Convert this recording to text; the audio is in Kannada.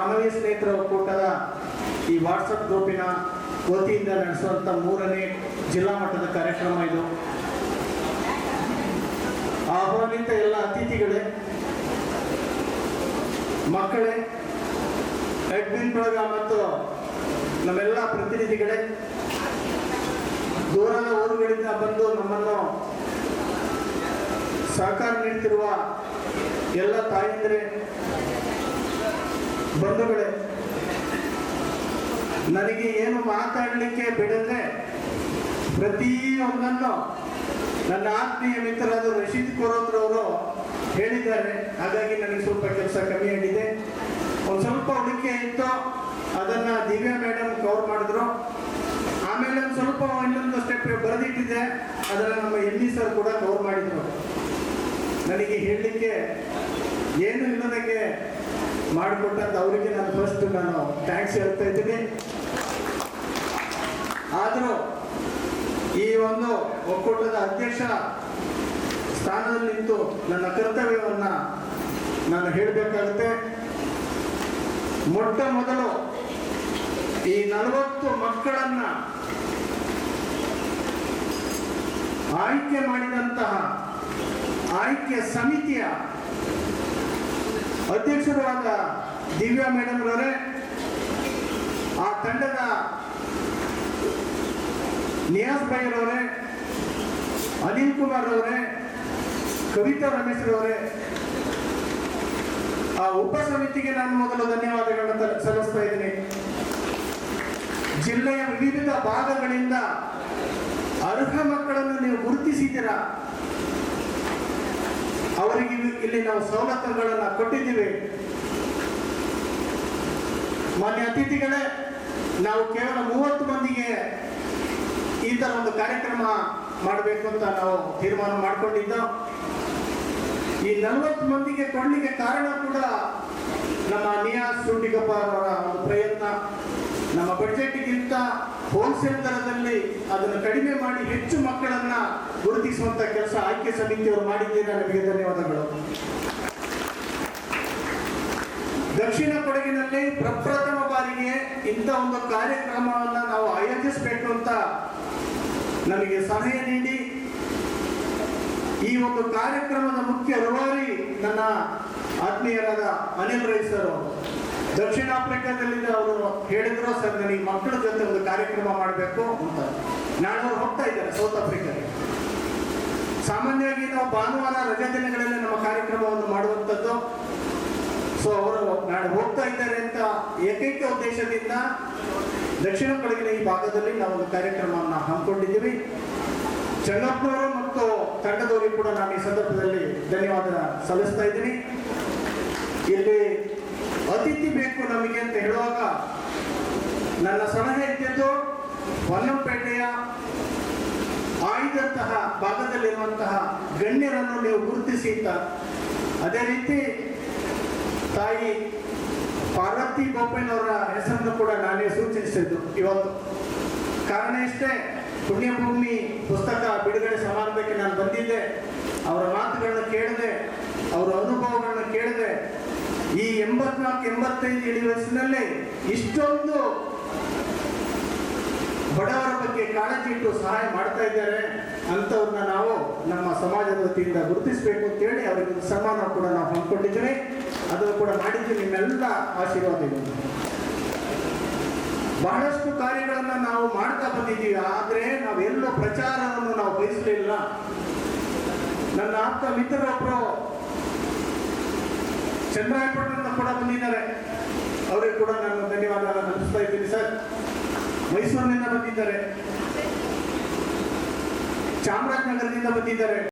ಮಾನವೀಯ ಸ್ನೇಹಿತರ ಒಕ್ಕೂಟದ ಈ ವಾಟ್ಸಪ್ ಗ್ರೂಪಿನ ವತಿಯಿಂದ ನಡೆಸುವಂಥ ಮೂರನೇ ಜಿಲ್ಲಾ ಮಟ್ಟದ ಕಾರ್ಯಕ್ರಮ ಇದು. ಆಹ್ವಾನಿತ ಎಲ್ಲ ಅತಿಥಿಗಳೇ, ಮಕ್ಕಳೇ ಅಡ್ಮಿನ್ ಬಳಗ ಮತ್ತು ನಮ್ಮೆಲ್ಲ ಪ್ರತಿನಿಧಿಗಳೇ, ದೂರದ ಊರುಗಳಿಂದ ಬಂದು ನಮ್ಮನ್ನು ಸಹಕಾರ ನೀಡುತ್ತಿರುವ ಎಲ್ಲ ತಾಯಂದಿರೇ ಬಂಧುಗಳೇ, ನನಗೆ ಏನು ಮಾತಾಡಲಿಕ್ಕೆ ಬಿಡದೆ ಪ್ರತಿಯೊಂದನ್ನು ನನ್ನ ಆತ್ಮೀಯ ಮಿತ್ರರಾದ ರಶೀದ್ ಕೊರೋತ್ರವರು ಹೇಳಿದ್ದಾರೆ. ಹಾಗಾಗಿ ನನಗೆ ಸ್ವಲ್ಪ ಕೆಲಸ ಕಮ್ಮಿ ಆಗಿದೆ. ಒಂದು ಸ್ವಲ್ಪ ಉಳಿಕೆ ಇತ್ತು, ಅದನ್ನು ದಿವ್ಯಾ ಮೇಡಮ್ ಕವರ್ ಮಾಡಿದ್ರು. ಆಮೇಲೆ ಒಂದು ಸ್ವಲ್ಪ ಇನ್ನೊಂದು ಸ್ಟೆಪ್ ಬರೆದಿಟ್ಟಿದೆ, ಅದನ್ನು ನಮ್ಮ ಎಲ್ಲಿ ಸರ್ ಕೂಡ ಕವರ್ ಮಾಡಿದ್ರು. ನನಗೆ ಹೇಳಲಿಕ್ಕೆ ಏನು ಇಲ್ಲದಂಗೆ ಮಾಡಿಕೊಟ್ಟಂತ ಅವರಿಗೆ ನಾನು ಫಸ್ಟ್ ನಾನು ಥ್ಯಾಂಕ್ಸ್ ಹೇಳ್ತಾ ಇದ್ದೀನಿ. ಆದರೂ ಈ ಒಂದು ಒಕ್ಕೂಟದ ಅಧ್ಯಕ್ಷ ಸ್ಥಾನದಲ್ಲಿ ನಿಂತು ನನ್ನ ಕರ್ತವ್ಯವನ್ನ ನಾನು ಹೇಳಬೇಕಾಗುತ್ತೆ. ಮೊಟ್ಟ ಮೊದಲು ಈ ನಲವತ್ತು ಮಕ್ಕಳನ್ನ ಆಯ್ಕೆ ಮಾಡಿದಂತಹ ಆಯ್ಕೆ ಸಮಿತಿಯ ಅಧ್ಯಕ್ಷರಾದ ದಿವ್ಯಾ ಮೇಡಮ್ ರವರೇ, ಆ ತಂಡದ ನಿಯಾಸ್ ಭಯ್ಯರವರೇ ರವರೇ, ಅನಿಲ್ ಕುಮಾರ್ ಅವರೇ ಕವಿತಾ ರಮೇಶ್ ರವರೇ, ಆ ಉಪ ಸಮಿತಿಗೆ ನಾನು ಮೊದಲು ಧನ್ಯವಾದಗಳನ್ನು ಸಲ್ಲಿಸ್ತಾ ಇದ್ದೀನಿ. ಜಿಲ್ಲೆಯ ವಿವಿಧ ಭಾಗಗಳಿಂದ ಅರ್ಹ ಮಕ್ಕಳನ್ನು ನೀವು ಗುರುತಿಸಿದ್ದೀರಾ? ಅವರಿಗೆ ಇಲ್ಲಿ ನಾವು ಸವಲತ್ತುಗಳನ್ನು ಕೊಟ್ಟಿದ್ದೀವಿ. ಮಾನ್ಯ ಅತಿಥಿಗಳೇ, ನಾವು ಕೇವಲ ಮೂವತ್ತು ಮಂದಿಗೆ ಈ ಥರ ಒಂದು ಕಾರ್ಯಕ್ರಮ ಮಾಡಬೇಕು ಅಂತ ನಾವು ತೀರ್ಮಾನ ಮಾಡಿಕೊಂಡಿದ್ದೋ, ಈ ನಲವತ್ತು ಮಂದಿಗೆ ಕೊಡಲಿಕ್ಕೆ ಕಾರಣ ಕೂಡ ನಮ್ಮ ನಿಯಾಸ್ ಸುಂಡಿಗಪ್ಪ ಅವರ ಒಂದು ಪ್ರಯತ್ನ. ನಮ್ಮ ಬಜೆಟ್ಗಿಂತ ಹೋಲ್ಸೇಲ್ ದರದಲ್ಲಿ ಅದನ್ನು ಕಡಿಮೆ ಮಾಡಿ ಹೆಚ್ಚು ಮಕ್ಕಳನ್ನ ಗುರುತಿಸುವಂತ ಕೆಲಸ ಆಯ್ಕೆ ಸಮಿತಿಯವರು ಮಾಡಿದ್ದೇನೆ. ನಮಗೆ ಧನ್ಯವಾದಗಳು. ದಕ್ಷಿಣ ಕೊಡಗಿನಲ್ಲಿ ಪ್ರಪ್ರಥಮ ಬಾರಿಗೆ ಇಂಥ ಒಂದು ಕಾರ್ಯಕ್ರಮವನ್ನು ನಾವು ಆಯೋಜಿಸಬೇಕು ಅಂತ ನಮಗೆ ಸಲಹೆ ನೀಡಿ ಈ ಒಂದು ಕಾರ್ಯಕ್ರಮದ ಮುಖ್ಯ ರೂವಾರಿ ನನ್ನ ಆತ್ಮೀಯರಾದ ಅನಿಲ್ ರೈ ಸರ್ ದಕ್ಷಿಣ ಆಫ್ರಿಕಾದಲ್ಲಿ ಅವರು ಹೇಳಿದ್ರು, ಸರ್ ನನಗೆ ಮಕ್ಕಳ ಜೊತೆ ಒಂದು ಕಾರ್ಯಕ್ರಮ ಮಾಡಬೇಕು ಅಂತ. ನಾನು ಅವ್ರು ಹೋಗ್ತಾ ಇದ್ದಾರೆ ಸೌತ್ ಆಫ್ರಿಕಾಗೆ ಸಾಮಾನ್ಯವಾಗಿ ನಾವು ಭಾನುವಾರ ರಜೆ ದಿನಗಳಲ್ಲಿ ನಮ್ಮ ಕಾರ್ಯಕ್ರಮವನ್ನು ಮಾಡುವಂಥದ್ದು. ಸೊ ಅವರು ನಾಳೆ ಹೋಗ್ತಾ ಇದ್ದಾರೆ ಅಂತ ಏಕೈಕ ಉದ್ದೇಶದಿಂದ ದಕ್ಷಿಣ ಕೊಡಗಿನ ಈ ಭಾಗದಲ್ಲಿ ನಾವು ಒಂದು ಕಾರ್ಯಕ್ರಮವನ್ನು ಹಮ್ಮಿಕೊಂಡಿದ್ದೀವಿ. ಚೆನ್ನಪ್ಪನವರು ಮತ್ತು ತಂಡದವರಿಗೆ ಕೂಡ ನಾನು ಈ ಸಂದರ್ಭದಲ್ಲಿ ಧನ್ಯವಾದ ಸಲ್ಲಿಸ್ತಾ ಇದ್ದೀನಿ. ಇಲ್ಲಿ ಅತಿಥಿ ಬೇಕು ನಮಗೆ ಅಂತ ಹೇಳುವಾಗ ನನ್ನ ಸಲಹೆ ಇದ್ದದ್ದು ಹೊನ್ನಂಪೇಟೆಯ ಆಯ್ದಂತಹ ಭಾಗದಲ್ಲಿರುವಂತಹ ಗಣ್ಯರನ್ನು ನೀವು ಗುರುತಿಸಿ ಅಂತ. ಅದೇ ರೀತಿ ತಾಯಿ ಪಾರ್ವತಿ ಬೋಪಯ್ಯನವರ ಹೆಸರನ್ನು ಕೂಡ ನಾನೇ ಸೂಚಿಸಿದ್ದು ಇವತ್ತು. ಕಾರಣ ಇಷ್ಟೇ, ಪುಣ್ಯಭೂಮಿ ಪುಸ್ತಕ ಬಿಡುಗಡೆ ಸಮಾರಂಭಕ್ಕೆ ನಾನು ಬಂದಿದ್ದೆ. ಅವರ ಮಾತುಗಳನ್ನು ಕೇಳಿದೆ, ಅವರ ಅನುಭವಗಳನ್ನು ಕೇಳಿದೆ ಎಂಬತ್ನಾಲ್ಕು ಎಂಬತ್ತೈದು ವಯಸ್ಸಿನಲ್ಲಿ ಇಷ್ಟೊಂದು ಬಡವರ ಬಗ್ಗೆ ಕಾಳಜಿ ಇಟ್ಟು ಸಹಾಯ ಮಾಡ್ತಾ ಇದ್ದಾರೆ ಅಂಥವ್ರನ್ನ ನಾವು ನಮ್ಮ ಸಮಾಜದ ವತಿಯಿಂದ ಗುರುತಿಸಬೇಕು ಅಂತೇಳಿ ಅವರಿಗೆ ಸನ್ಮಾನ ಕೂಡ ನಾವು ಹಮ್ಮಿಕೊಂಡಿದ್ದೀವಿ. ಅದನ್ನು ಕೂಡ ಮಾಡಿದ್ದು ನಿಮ್ಮೆಲ್ಲ ಆಶೀರ್ವಾದ ಬಹಳಷ್ಟು ಕಾರ್ಯಗಳನ್ನು ನಾವು ಮಾಡ್ತಾ ಬಂದಿದ್ದೀವಿ, ಆದರೆ ನಾವೆಲ್ಲೂ ಪ್ರಚಾರವನ್ನು ನಾವು ಬಯಸಲಿಲ್ಲ. ನನ್ನ ಆಪ್ತ ಮಿತ್ರರೊಬ್ಬರು ಚಂದ್ರಾಯಪಟ್ಟಣದಿಂದ ಕೂಡ ಬಂದಿದ್ದಾರೆ ಅವರಿಗೆ ಕೂಡ ನಾನು ಧನ್ಯವಾದ ಅರ್ಪಿಸ್ತಾ ಇದ್ದೀನಿ ಸರ್. ಮೈಸೂರಿನಿಂದ ಬಂದಿದ್ದಾರೆ. ಚಾಮರಾಜನಗರದಿಂದ ಬಂದಿದ್ದಾರೆ.